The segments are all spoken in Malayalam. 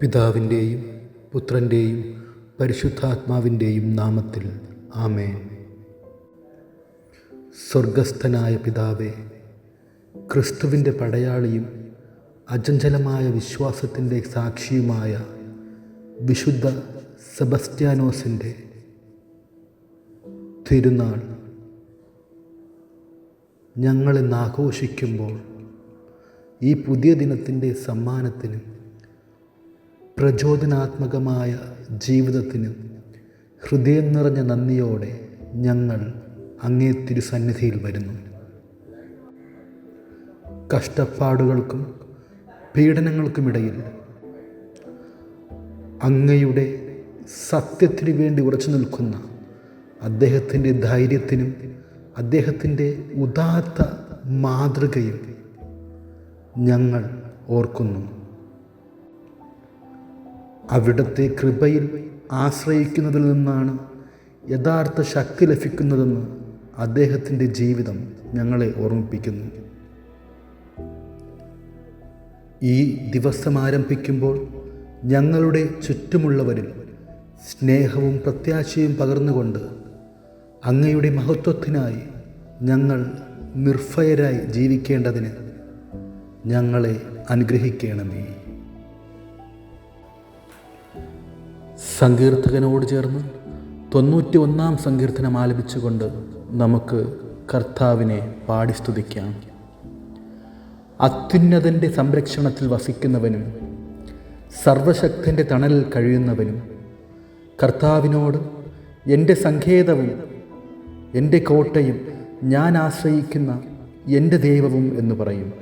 പിതാവിന്റെയും പുത്രന്റെയും പരിശുദ്ധാത്മാവിന്റെയും നാമത്തിൽ ആമേ സ്വർഗസ്ഥനായ പിതാവേ ക്രിസ്തുവിന്റെ പടയാളിയും അചഞ്ചലമായ വിശ്വാസത്തിന്റെ സാക്ഷിയുമായ വിശുദ്ധ സെബസ്റ്റ്യാനോസിന്റെ തിരുനാൾ ഞങ്ങളിന്ന് ആഘോഷിക്കുമ്പോൾ ഈ പുതിയ ദിനത്തിന്റെ സമ്മാനത്തിന് പ്രചോദനാത്മകമായ ജീവിതത്തിന് ഹൃദയം നിറഞ്ഞ നന്ദിയോടെ ഞങ്ങൾ അങ്ങേ തിരുസന്നിധിയിൽ വരുന്നു. കഷ്ടപ്പാടുകൾക്കും പീഡനങ്ങൾക്കുമിടയിൽ അങ്ങയുടെ സത്യത്തിന് വേണ്ടി ഉറച്ചു നിൽക്കുന്ന അദ്ദേഹത്തിന്റെ ധൈര്യത്തിനും അദ്ദേഹത്തിന്റെ ഉദാത്ത മാതൃകയും ഞങ്ങൾ ഓർക്കുന്നു. അവിടുത്തെ കൃപയിൽ ആശ്രയിക്കുന്നതിൽ നിന്നാണ് യഥാർത്ഥ ശക്തി ലഭിക്കുന്നതെന്ന് അദ്ദേഹത്തിന്റെ ജീവിതം ഞങ്ങളെ ഓർമ്മിപ്പിക്കുന്നു. ഈ ദിവസം ആരംഭിക്കുമ്പോൾ ഞങ്ങളുടെ ചുറ്റുമുള്ളവരിൽ സ്നേഹവും പ്രത്യാശയും പകർന്നുകൊണ്ട് അങ്ങയുടെ മഹത്വത്തിനായി ഞങ്ങൾ നിർഭയരായി ജീവിക്കേണ്ടതിന് ഞങ്ങളെ അനുഗ്രഹിക്കണമേ. സങ്കീർത്തകനോട് ചേർന്ന് തൊണ്ണൂറ്റി ഒന്നാം സങ്കീർത്തനം ആലപിച്ചുകൊണ്ട് നമുക്ക് കർത്താവിനെ പാടി സ്തുതിക്കാം. അത്യുന്നതന്റെ സംരക്ഷണത്തിൽ വസിക്കുന്നവനും സർവശക്തന്റെ തണലിൽ കഴിയുന്നവനും കർത്താവിനോട് എന്റെ സങ്കേതവും എന്റെ കോട്ടയും ഞാൻ ആശ്രയിക്കുന്ന എന്റെ ദൈവവും എന്ന് പറയും.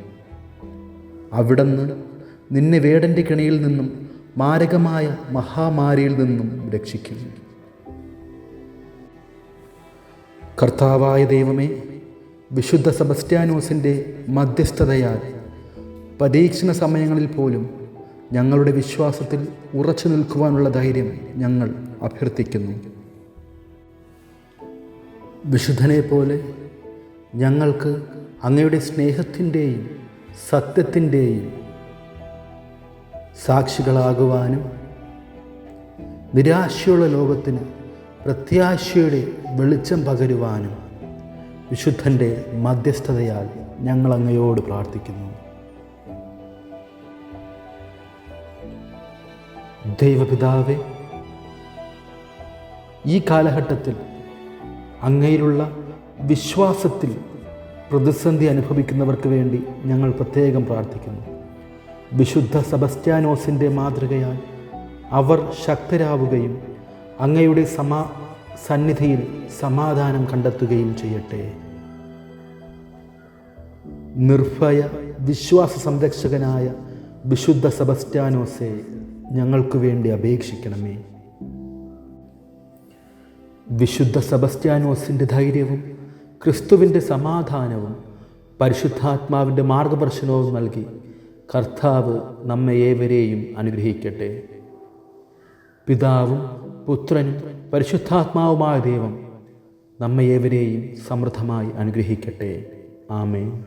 അവിടുന്ന് നിന്നെ വേടന്റെ കിണിയിൽ നിന്നും മാരകമായ മഹാമാരിയിൽ നിന്നും രക്ഷിക്കും. കർത്താവായ ദൈവമേ വിശുദ്ധ സെബസ്റ്റ്യാനോസിന്റെ മധ്യസ്ഥതയാൽ പരീക്ഷണ സമയങ്ങളിൽ പോലും ഞങ്ങളുടെ വിശ്വാസത്തിൽ ഉറച്ചു നിൽക്കുവാനുള്ള ധൈര്യം ഞങ്ങൾ അഭ്യർത്ഥിക്കുന്നു. വിശുദ്ധനെ പോലെ ഞങ്ങൾക്ക് അങ്ങയുടെ സ്നേഹത്തിന്റെയും സത്യത്തിന്റെയും സാക്ഷികളാകുവാനും നിരാശയുള്ള ലോകത്തിന് പ്രത്യാശയുടെ വെളിച്ചം പകരുവാനും വിശുദ്ധന്റെ മധ്യസ്ഥതയാൽ ഞങ്ങൾ അങ്ങയോട് പ്രാർത്ഥിക്കുന്നു. ദൈവപിതാവേ ഈ കാലഘട്ടത്തിൽ അങ്ങയിലുള്ള വിശ്വാസത്തിൽ പ്രതിസന്ധി അനുഭവിക്കുന്നവർക്ക് വേണ്ടി ഞങ്ങൾ പ്രത്യേകം പ്രാർത്ഥിക്കുന്നു. വിശുദ്ധ സെബസ്റ്റ്യാനോസിന്റെ മാതൃകയാൽ അവർ ശക്തരാവുകയും അങ്ങയുടെ സമാ സന്നിധിയിൽ സമാധാനം കണ്ടെത്തുകയും ചെയ്യട്ടെ. നിർഭയ വിശ്വാസ സംരക്ഷകനായ വിശുദ്ധ സെബസ്റ്റ്യാനോസെ ഞങ്ങൾക്ക് വേണ്ടി അപേക്ഷിക്കണമേ. വിശുദ്ധ സെബസ്റ്റ്യാനോസിന്റെ ധൈര്യവും ക്രിസ്തുവിന്റെ സമാധാനവും പരിശുദ്ധാത്മാവിന്റെ മാർഗദർശനവും നൽകി കർത്താവ് നമ്മെ ഏവരെയും അനുഗ്രഹിക്കട്ടെ. പിതാവും പുത്രനും പരിശുദ്ധാത്മാവുമായ ദൈവം നമ്മയേവരെയും സമൃദ്ധമായി അനുഗ്രഹിക്കട്ടെ. ആമേൻ.